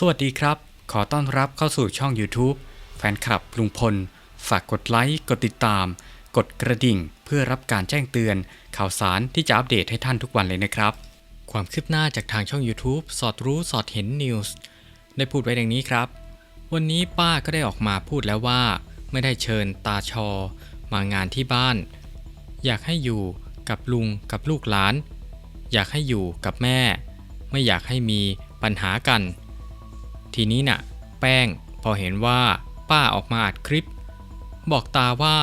สวัสดีครับ ขอต้อนรับเข้าสู่ช่อง YouTube แฟนคลับลุงพล ฝากกดไลค์ กดติดตาม กดกระดิ่ง เพื่อรับการแจ้งเตือน ข่าวสารที่จะอัปเดตให้ท่านทุกวันเลยนะครับ ความคืบหน้าจากทางช่อง YouTube สอดรู้สอดเห็นนิวส์ได้พูดไว้ดังนี้ครับ วันนี้ป้าก็ได้ออกมาพูดแล้วว่า ไม่ได้เชิญตาชอ มางานที่บ้าน อยากให้อยู่กับลุงกับลูกหลาน อยากให้อยู่กับแม่ ไม่อยากให้มีปัญหากัน ทีนี้น่ะ แป้งพอเห็นว่าป้าออกมาอัดคลิป บอกตาว่า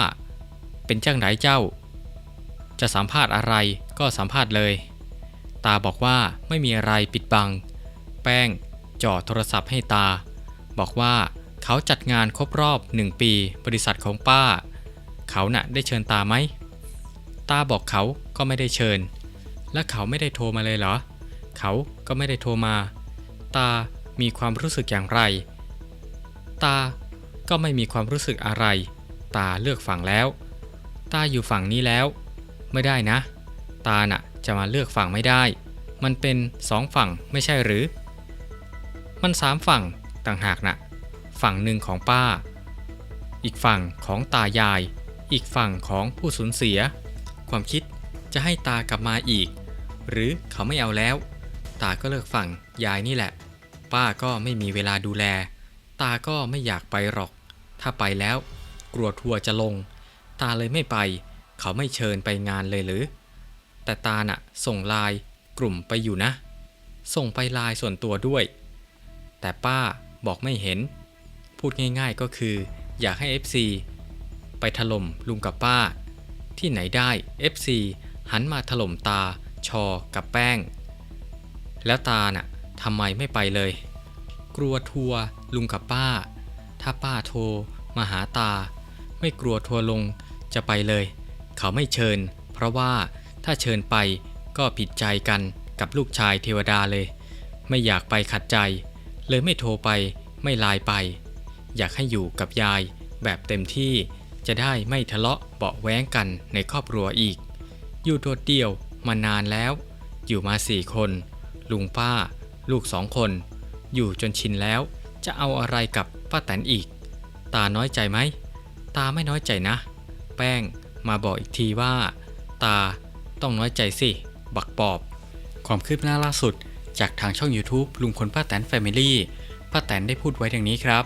เป็นจ้างไหนเจ้า จะสัมภาษณ์อะไรก็สัมภาษณ์เลย ตาบอกว่าไม่มีอะไรปิดบัง แป้งจ่อโทรศัพท์ให้ตา บอกว่าเขาจัดงานครบรอบหนึ่งปีบริษัทของป้า เขาน่ะได้เชิญตาไหม ตาบอกเขาก็ไม่ได้เชิญ และเขาไม่ได้โทรมาเลยเหรอ เขาก็ไม่ได้โทรมา ตา มีความรู้สึกอย่างไร ตาก็ไม่มีความรู้สึกอะไร ตาเลือกฝั่งแล้ว ตาอยู่ฝั่งนี้แล้ว ไม่ได้นะ ตาน่ะจะมาเลือกฝั่งไม่ได้ มันเป็นสองฝั่งไม่ใช่หรือ มันสามฝั่งต่างหากน่ะ ฝั่งหนึ่งของป้า อีกฝั่งของตายาย อีกฝั่งของผู้สูญเสีย ความคิดจะให้ตากลับมาอีก หรือเขาไม่เอาแล้ว ตาก็เลิกฝั่งยายนี่แหละ ป้าก็ไม่มีเวลาดูแล ตาก็ไม่อยากไปหรอก ถ้าไปแล้ว กลัวทัวร์จะลง ตาเลยไม่ไป เขาไม่เชิญไปงานเลยหรือ แต่ตาน่ะ ส่งไลน์กลุ่มไปอยู่นะ ส่งไปไลน์ส่วนตัวด้วย แต่ป้าบอกไม่เห็น พูดง่ายๆก็คือ อยากให้ FC ไปถล่มลุงกับป้า ที่ไหนได้ FC หันมาถล่มตาชอกับแป้ง แล้วตาน่ะ ทำไมไม่ไปเลย กลัวทัวร์ลุงกับป้า ถ้าป้าโทรมาหาตา ไม่กลัวทัวร์ลงจะไปเลย เขาไม่เชิญ เพราะว่าถ้าเชิญไปก็ผิดใจกันกับลูกชายเทวดาเลย ไม่อยากไปขัดใจ เลยไม่โทรไปไม่ไลน์ไป อยากให้อยู่กับยายแบบเต็มที่จะได้ไม่ทะเลาะเบาแว้งกันในครอบครัวอีก อยู่โดดเดี่ยวมานานแล้ว อยู่มาสี่คน ลุงป้า ลูกสองคน อยู่จนชินแล้ว จะเอาอะไรกับป้าแตนอีก ตาน้อยใจไหม ตาไม่น้อยใจนะ แป้งมาบอกอีกทีว่า ตาต้องน้อยใจสิ บักปอบ ความคืบหน้าล่าสุด จากทางช่อง YouTube ลุงพลป้าแตนแฟมิลี่ป้าแตนได้พูดไว้ดังนี้ครับ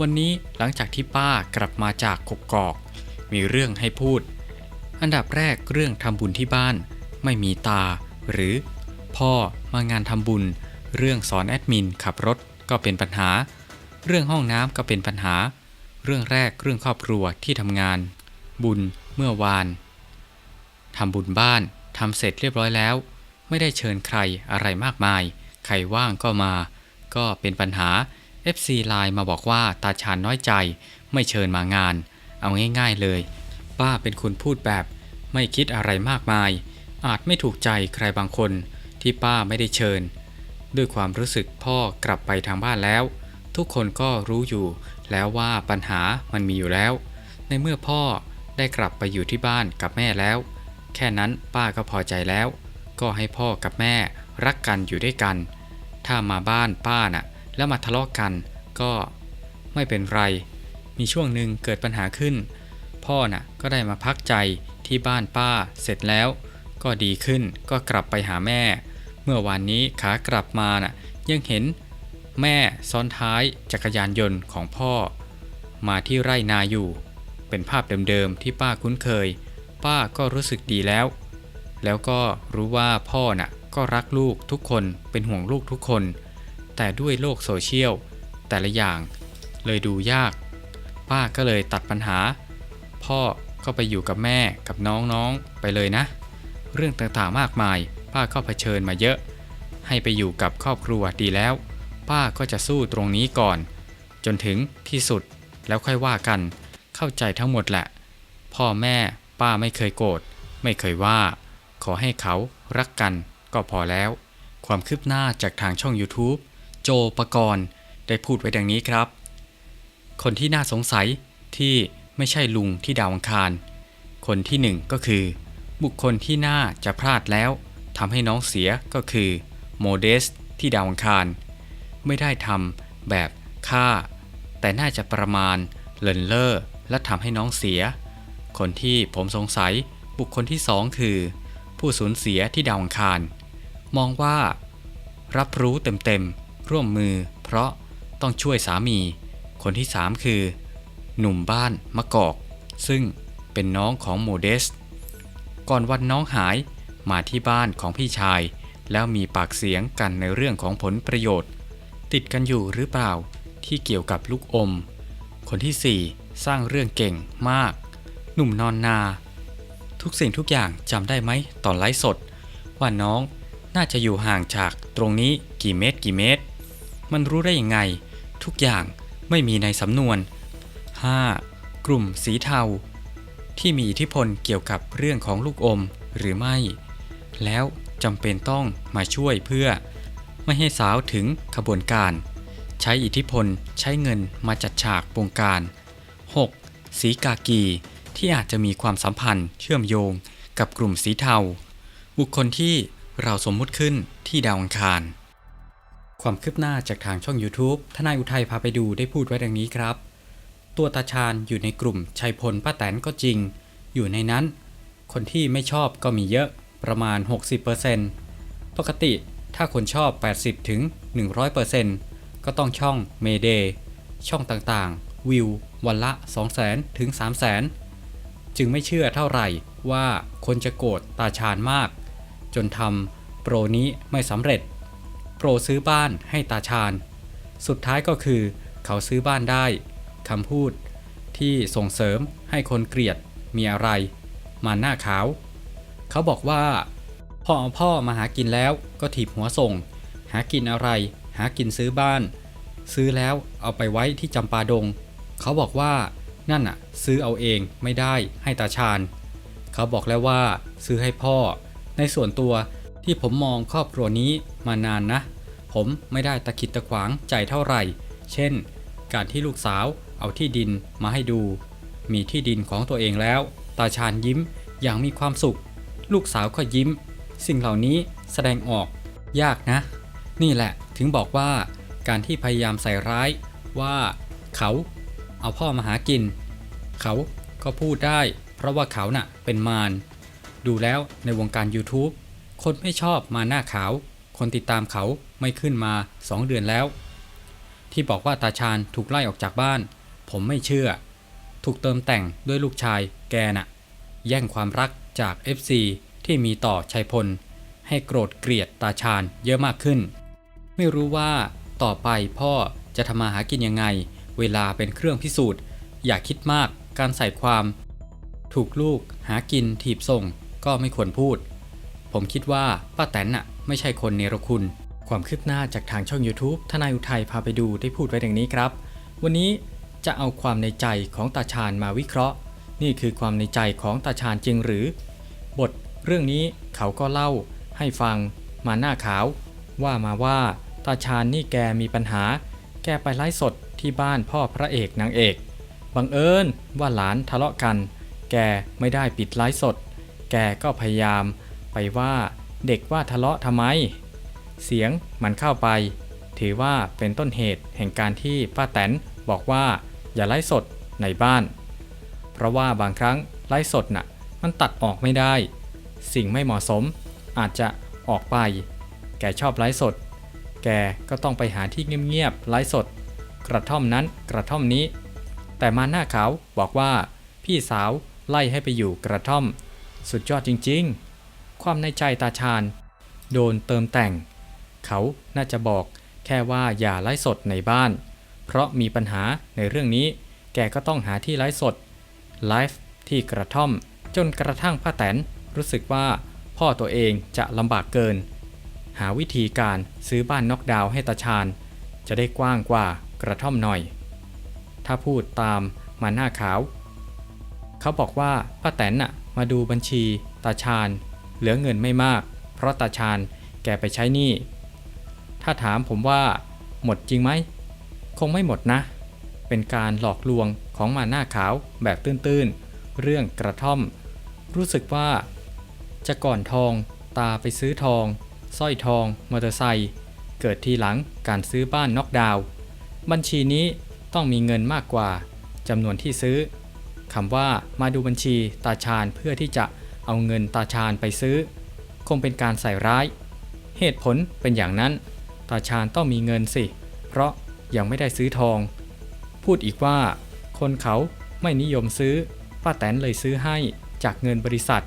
วันนี้หลังจากที่ป้ากลับมาจากกกอก มีเรื่องให้พูด อันดับแรกเรื่องทำบุญที่บ้าน ไม่มีตา หรือ พ่อมางานทำบุญ เรื่องสอนแอดมินขับรถก็เป็นปัญหา เรื่องห้องน้ำก็เป็นปัญหา เรื่องแรกเรื่องครอบครัวที่ทำงาน บุญเมื่อวานทำบุญบ้านทำเสร็จเรียบร้อยแล้ว ไม่ได้เชิญใครอะไรมากมาย ใครว่างก็มา ก็เป็นปัญหา FC ไลน์มาบอกว่าตาชานน้อยใจ ไม่เชิญมางาน เอาง่ายๆเลย ป้าเป็นคนพูดแบบ ไม่คิดอะไรมากมาย อาจไม่ถูกใจใครบางคนที่ป้าไม่ได้เชิญ ด้วยความรู้สึกพ่อกลับไปทางบ้านแล้ว ทุกคนก็รู้อยู่แล้วว่าปัญหามันมีอยู่แล้ว ในเมื่อพ่อได้กลับไปอยู่ที่บ้านกับแม่แล้ว แค่นั้นป้าก็พอใจแล้ว ก็ให้พ่อกับแม่รักกันอยู่ด้วยกัน ถ้ามาบ้านป้าน่ะ แล้วมาทะเลาะกกันก็ไม่เป็นไร มีช่วงหนึ่งเกิดปัญหาขึ้น พ่อน่ะก็ได้มาพักใจที่บ้านป้าเสร็จแล้ว ก็ดีขึ้นก็กลับไปหาแม่ เมื่อวานนี้ขากลับมาน่ะยังเห็นแม่ซ้อนท้ายจักรยานยนต์ของพ่อ มาที่ไร่นาอยู่ เป็นภาพเดิมๆที่ป้าคุ้นเคย ป้าก็รู้สึกดีแล้ว แล้วก็รู้ว่าพ่อน่ะก็รักลูกทุกคนเป็นห่วงลูกทุกคน แต่ด้วยโลกโซเชียลแต่ละอย่างเลยดูยาก ป้าก็เลยตัดปัญหา พ่อก็ไปอยู่กับแม่กับน้องๆไปเลยนะ เรื่องต่างๆมากมาย ป้าก็เผชิญมาเยอะ ให้ไปอยู่กับครอบครัวดีแล้ว ป้าก็จะสู้ตรงนี้ก่อน จนถึงที่สุดแล้วค่อยว่ากัน เข้าใจทั้งหมดแหละ พ่อแม่ป้าไม่เคยโกรธไม่เคยว่า ขอให้เขารักกันก็พอแล้ว ความคืบหน้าจากทางช่อง YouTube โจปกรณ์ได้พูดไว้ดังนี้ครับ คนที่น่าสงสัยที่ไม่ใช่ลุงที่ดาวอังคาร คนที่หนึ่งก็คือ บุคคลที่น่าจะพลาดแล้ว ทำให้น้องเสียก็คือโมเดสที่ดาวอังคาร ไม่ได้ทแบบฆ่า แต่น่าจะประมาณเลินเล่อและทำให้น้องเสีย คนที่ผมสงสัยบุคคลที่สองคือ ผู้สูญเสียที่ดาวอังคาร มองว่า รับรู้เต็มๆ ร่วมมือ เพราะต้องช่วยสามี คนที่สามคือ หนุ่มบ้านมะกอก ซึ่งเป็นน้องของโมเดส ก่อนวันน้องหาย มาที่บ้านของพี่ชาย แล้วมีปากเสียงกันในเรื่องของผลประโยชน์ ติดกันอยู่หรือเปล่าที่เกี่ยวกับลูกอม คนที่ 4 สร้างเรื่องเก่งมาก หนุ่มนอนนา ทุกสิ่งทุกอย่างจำได้ไหมตอนไลฟ์สด ว่าน้องน่าจะอยู่ห่างจากตรงนี้กี่เมตรกี่เมตร มันรู้ได้ยังไง ทุกอย่างไม่มีในสำนวน 5. กลุ่มสีเทา ที่มีอิทธิพลเกี่ยวกับเรื่องของลูกอมหรือไม่ แล้วจำเป็นต้องมาช่วยเพื่อ ไม่ให้สาวถึงขบวนการ ใช้อิทธิพลใช้เงินมาจัดฉากวงการ 6. สีกากี ที่อาจจะมีความสัมพันธ์เชื่อมโยงกับกลุ่มสีเทา บุคคลที่เราสมมุติขึ้นที่ดาวอังคาร ความคืบหน้าจากทางช่อง YouTube ทนายอุทัยพาไปดูได้พูดไว้ดังนี้ครับ ตัวตาชาญอยู่ในกลุ่มชัยพลป้าแตนก็จริง อยู่ในนั้น คนที่ไม่ชอบก็มีเยอะ ประมาณ 60%ปกติถ้าคนชอบ 80ถึง100%ก็ต้องช่องเมเดช่องต่างๆ วิว วันละ 200,000ถึง300,000 จึงไม่เชื่อเท่าไหร่ว่าคนจะโกรธตาชาญมาก จนทำโปรนี้ไม่สำเร็จ โปรซื้อบ้านให้ตาชาญ สุดท้ายก็คือเขาซื้อบ้านได้คำพูดที่ส่งเสริมให้คนเกลียดมีอะไร มาหน้าขาว เขาบอกว่า พ่อเอาพ่อมาหากินแล้วก็ถีบหัวส่ง หากินอะไร หากินซื้อบ้าน ซื้อแล้วเอาไปไว้ที่จำปาดง เขาบอกว่านั่นน่ะซื้อเอาเองไม่ได้ให้ตาชาญเขาบอกแล้วว่า ซื้อให้พ่อ ในส่วนตัวที่ผมมองครอบครัวนี้มานานนะ ผมไม่ได้ตะขิดตะขวางใจเท่าไหร่ เช่น การที่ลูกสาวเอาที่ดินมาให้ดู มีที่ดินของตัวเองแล้ว ตาชาญยิ้มอย่างมีความสุข ลูกสาวก็ยิ้ม สิ่งเหล่านี้แสดงออกยากนะ นี่แหละถึงบอกว่าการที่พยายามใส่ร้ายว่าเขาเอาพ่อมาหากิน เขาก็พูดได้ เพราะว่าเขาน่ะเป็นมารดูแล้วในวงการ YouTube คนไม่ชอบมาหน้าขาว คนติดตามเขาไม่ขึ้นมา 2 เดือนแล้ว ที่บอกว่าตาชาญถูกไล่ออกจากบ้าน ผมไม่เชื่อ ถูกเติมแต่งด้วยลูกชายแกน่ะ แย่งความรัก จาก FC ที่มีต่อชัยพล ให้โกรธเกลียดตาชาญเยอะมากขึ้น ไม่รู้ว่าต่อไปพ่อจะทำมาหากินยังไง เวลาเป็นเครื่องพิสูจน์ อย่าคิดมากการใส่ความ ถูกลูกหากินถีบส่งก็ไม่ควรพูด ผมคิดว่าป้าแตนน่ะไม่ใช่คนเนรคุณ ความคืบหน้าจากทางช่อง YouTube ทนายอุทัยพาไปดูได้พูดไว้ดังนี้ครับ วันนี้จะเอาความในใจของตาชาญมาวิเคราะห์ นี่คือความในใจของตาชาญจริงหรือ บทเรื่องนี้เขาก็เล่าให้ฟังมาหน้าขาว ว่ามาว่าตาชาญนี่แกมีปัญหา แกไปไลฟ์สดที่บ้านพ่อพระเอกนางเอกบังเอิญว่าหลานทะเลาะกัน แกไม่ได้ปิดไลฟ์สด แกก็พยายามไปว่าเด็กว่าทะเลาะทำไม เสียงมันเข้าไป ถือว่าเป็นต้นเหตุแห่งการที่ป้าแตนบอกว่าอย่าไลฟ์สดในบ้าน เพราะว่าบางครั้งไลฟ์สดน่ะมันตัดออกไม่ได้ สิ่งไม่เหมาะสมอาจจะออกไป แกชอบไลฟ์สด แกก็ต้องไปหาที่เงียบๆไลฟ์สด กระท่อมนั้นกระท่อมนี้ แต่มาหน้าขาวบอกว่า พี่สาวไล่ให้ไปอยู่กระท่อม สุดยอดจริงๆ ความในใจตาชาญ โดนเติมแต่ง เขาน่าจะบอกแค่ว่าอย่าไลฟ์สดในบ้าน เพราะมีปัญหาในเรื่องนี้ แกก็ต้องหาที่ไลฟ์สด ไลฟ์ที่กระท่อมจนกระทั่งป้าแตนรู้สึกว่าพ่อตัวเองจะลำบากเกิน หาวิธีการซื้อบ้านน็อกดาวน์ให้ตาชาญ จะได้กว้างกว่ากระท่อมหน่อย ถ้าพูดตามมาหน้าขาว เขาบอกว่าป้าแตนน่ะมาดูบัญชีตาชาญ เหลือเงินไม่มาก เพราะตาชาญแกไปใช้หนี้ ถ้าถามผมว่า หมดจริงไหม คงไม่หมดนะ เป็นการหลอกลวง ของมาหน้าขาวแบบตื้นๆ เรื่องกระท่อม รู้สึกว่า จะก่อนทอง ตาไปซื้อทองสร้อยทอง มอเตอร์ไซค์เกิดทีหลังการซื้อบ้านน็อกดาวบัญชีนี้ต้องมีเงินมากกว่าจำนวนที่ซื้อคำว่ามาดูบัญชีตาชาญเพื่อที่จะเอาเงินตาชาญไปซื้อ คงเป็นการใส่ร้าย เหตุผลเป็นอย่างนั้น ตาชาญต้องมีเงินสิ เพราะยังไม่ได้ซื้อทอง พูดอีกว่า คนเขาไม่นิยมซื้อ ป้าแตนเลยซื้อให้จากเงินบริษัท